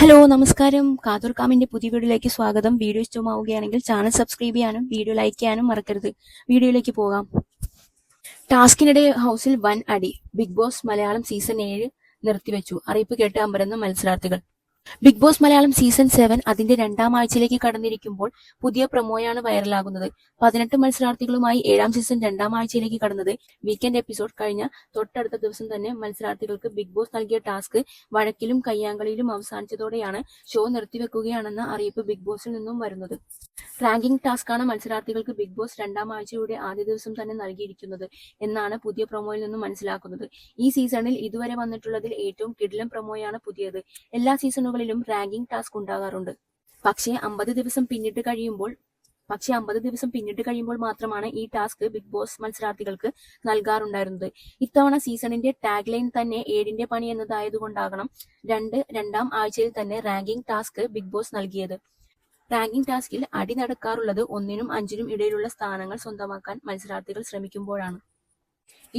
Hello നമസ്കാരം. കാതൂർ കാമിന്റെ പുതിയ വീഡിയോയിലേക്ക് സ്വാഗതം. വീഡിയോ ഇഷ്ടമാവുകയാണെങ്കിൽ ചാനൽ സബ്സ്ക്രൈബ് ചെയ്യാനും വീഡിയോ ലൈക്ക് ചെയ്യാനും മറക്കരുത്. വീഡിയോയിലേക്ക് പോകാം. ടാസ്കിനിടെ ഹൗസിൽ വൻ അടി. ബിഗ് ബോസ് മലയാളം സീസൺ ഏഴ് നിർത്തിവെച്ചു. അറിയിപ്പ് കേട്ട് അമ്പരന്ന മത്സരാർത്ഥികൾ. Bigg Boss Malayalam season seven അതിന്റെ രണ്ടാം ആഴ്ചയിലേക്ക് കടന്നിരിക്കുമ്പോൾ പുതിയ പ്രൊമോയാണ് വൈറലാകുന്നത് പതിനെട്ട് മത്സരാർത്ഥികളുമായി ഏഴാം സീസൺ രണ്ടാം ആഴ്ചയിലേക്ക് കടന്നത് വീക്കെൻഡ് എപ്പിസോഡ് കഴിഞ്ഞ തൊട്ടടുത്ത ദിവസം തന്നെ മത്സരാർത്ഥികൾക്ക് ബിഗ് ബോസ് നൽകിയ ടാസ്ക് വഴക്കിലും കയ്യാങ്കളിയിലും അവസാനിച്ചതോടെയാണ് ഷോ നിർത്തിവെക്കുകയാണെന്ന അറിയിപ്പ് ബിഗ് ബോസിൽ നിന്നും വരുന്നത്. റാങ്കിംഗ് ടാസ്ക്കാണ് മത്സരാർത്ഥികൾക്ക് ബിഗ് ബോസ് രണ്ടാം ആഴ്ചയുടെ ആദ്യ ദിവസം തന്നെ നൽകിയിരിക്കുന്നത് എന്നാണ് പുതിയ പ്രൊമോയിൽ നിന്നും മനസ്സിലാക്കുന്നത്. ഈ സീസണിൽ ഇതുവരെ വന്നിട്ടുള്ളതിൽ ഏറ്റവും കിടിലം പ്രൊമോയാണ് പുതിയത്. എല്ലാ സീസണുകളിലും റാങ്കിംഗ് ടാസ്ക് ഉണ്ടാകാറുണ്ട്. പക്ഷേ അമ്പത് ദിവസം പിന്നിട്ട് കഴിയുമ്പോൾ പക്ഷേ അമ്പത് ദിവസം പിന്നിട്ട് കഴിയുമ്പോൾ മാത്രമാണ് ഈ ടാസ്ക് ബിഗ് ബോസ് മത്സരാർത്ഥികൾക്ക് നൽകാറുണ്ടായിരുന്നത്. ഇത്തവണ സീസണിന്റെ ടാഗ് ലൈൻ തന്നെ ഏഴിന്റെ പണി എന്നതായതുകൊണ്ടാകണം രണ്ട് രണ്ടാം ആഴ്ചയിൽ തന്നെ റാങ്കിംഗ് ടാസ്ക് ബിഗ് ബോസ് നൽകിയത്. റാങ്കിംഗ് ടാസ്കിൽ അടി നടക്കാറുള്ളത് ഒന്നിനും അഞ്ചിനും ഇടയിലുള്ള സ്ഥാനങ്ങൾ സ്വന്തമാക്കാൻ മത്സരാർത്ഥികൾ ശ്രമിക്കുമ്പോഴാണ്.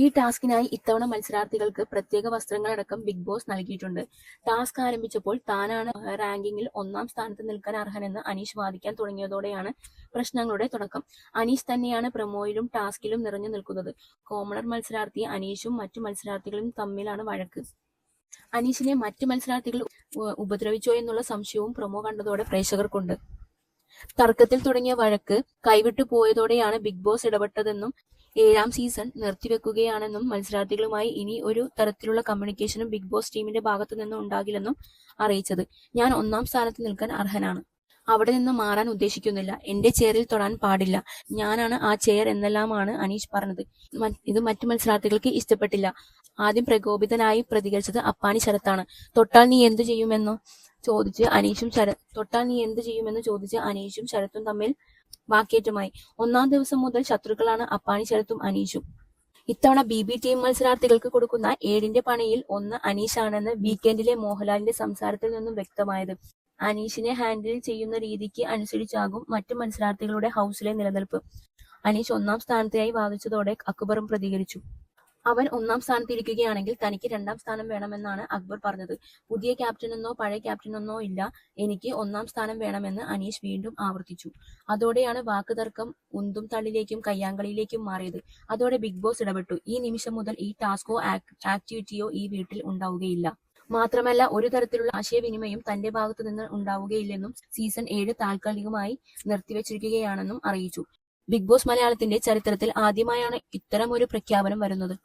ഈ ടാസ്കിനായി ഇത്തവണ മത്സരാർത്ഥികൾക്ക് പ്രത്യേക വസ്ത്രങ്ങളടക്കം ബിഗ് ബോസ് നൽകിയിട്ടുണ്ട്. ടാസ്ക് ആരംഭിച്ചപ്പോൾ താനാണ് റാങ്കിങ്ങിൽ ഒന്നാം സ്ഥാനത്ത് നിൽക്കാൻ അർഹനെന്ന് അനീഷ് വാദിക്കാൻ തുടങ്ങിയതോടെയാണ് പ്രശ്നങ്ങളുടെ തുടക്കം. അനീഷ് തന്നെയാണ് പ്രൊമോയിലും ടാസ്കിലും നിറഞ്ഞു നിൽക്കുന്നത്. കോമണർ മത്സരാർത്ഥി അനീഷും മറ്റു മത്സരാർത്ഥികളും തമ്മിലാണ് വഴക്ക്. അനീഷിനെ മറ്റു മത്സരാർത്ഥികൾ ഉപദ്രവിച്ചോ എന്നുള്ള സംശയവും പ്രൊമോ കണ്ടതോടെ പ്രേക്ഷകർക്കുണ്ട്. തർക്കത്തിൽ തുടങ്ങിയ വഴക്ക് കൈവിട്ടു പോയതോടെയാണ് ബിഗ് ബോസ് ഇടപെട്ടതെന്നും ഏഴാം സീസൺ നിർത്തിവെക്കുകയാണെന്നും മത്സരാർത്ഥികളുമായി ഇനി ഒരു തരത്തിലുള്ള കമ്മ്യൂണിക്കേഷനും ബിഗ് ബോസ് ടീമിന്റെ ഭാഗത്തു നിന്നും ഉണ്ടാകില്ലെന്നും അറിയിച്ചത്. ഞാൻ ഒന്നാം സ്ഥാനത്ത് നിൽക്കാൻ അർഹനാണ്. അവിടെ നിന്ന് മാറാൻ ഉദ്ദേശിക്കുന്നില്ല. എന്റെ ചെയറിൽ തൊടാൻ പാടില്ല. ഞാനാണ് ആ ചെയർ എന്നെല്ലാമാണ് അനീഷ് പറഞ്ഞത്. ഇത് മറ്റു മത്സരാർത്ഥികൾക്ക് ഇഷ്ടപ്പെട്ടില്ല. ആദ്യം പ്രകോപിതനായി പ്രതികരിച്ചത് അപ്പാനി ശരത്താണ്. തൊട്ടാൽ നീ എന്തു ചെയ്യുമെന്നോ ചോദിച്ച് അനീഷും ശര തൊട്ടാൽ നീ എന്ത് ചെയ്യുമെന്ന് ചോദിച്ച് അനീഷും ശരത്തും തമ്മിൽ വാക്കേറ്റമായി. ഒന്നാം ദിവസം മുതൽ ശത്രുക്കളാണ് അപ്പാണി ശരത്തും അനീഷും. ഇത്തവണ ബി ബി ടീം മത്സരാർത്ഥികൾക്ക് കൊടുക്കുന്ന ഏഴിന്റെ പണിയിൽ ഒന്ന് അനീഷാണെന്ന് വീക്കെൻഡിലെ മോഹൻലാലിന്റെ സംസാരത്തിൽ നിന്നും വ്യക്തമായത്. അനീഷിനെ ഹാൻഡിൽ ചെയ്യുന്ന രീതിക്ക് അനുസരിച്ചാകും മറ്റു മത്സരാർത്ഥികളുടെ ഹൗസിലെ നിലനിൽപ്പ്. അനീഷ് ഒന്നാം സ്ഥാനത്തെയായി വാദിച്ചതോടെ അക്ബറും പ്രതികരിച്ചു. അവൻ ഒന്നാം സ്ഥാനത്ത് ഇരിക്കുകയാണെങ്കിൽ തനിക്ക് രണ്ടാം സ്ഥാനം വേണമെന്നാണ് അക്ബർ പറഞ്ഞത്. പുതിയ ക്യാപ്റ്റനെന്നോ പഴയ ക്യാപ്റ്റനെന്നോ ഇല്ല. എനിക്ക് ഒന്നാം സ്ഥാനം വേണമെന്ന് അനീഷ് വീണ്ടും ആവർത്തിച്ചു. അതോടെയാണ് വാക്ക് തർക്കം ഉന്തും തള്ളിലേക്കും കയ്യാങ്കളിയിലേക്കും മാറിയത്. അതോടെ ബിഗ് ബോസ് ഇടപെട്ടു. ഈ നിമിഷം മുതൽ ഈ ടാസ്കോ ആക്ടിവിറ്റിയോ ഈ വീട്ടിൽ ഉണ്ടാവുകയില്ല. മാത്രമല്ല ഒരു തരത്തിലുള്ള ആശയവിനിമയം തന്റെ ഭാഗത്തു നിന്ന് ഉണ്ടാവുകയില്ലെന്നും സീസൺ ഏഴ് താൽക്കാലികമായി നിർത്തിവച്ചിരിക്കുകയാണെന്നും അറിയിച്ചു. ബിഗ് ബോസ് മലയാളത്തിന്റെ ചരിത്രത്തിൽ ആദ്യമായാണ് ഇത്തരമൊരു പ്രഖ്യാപനം വരുന്നത്.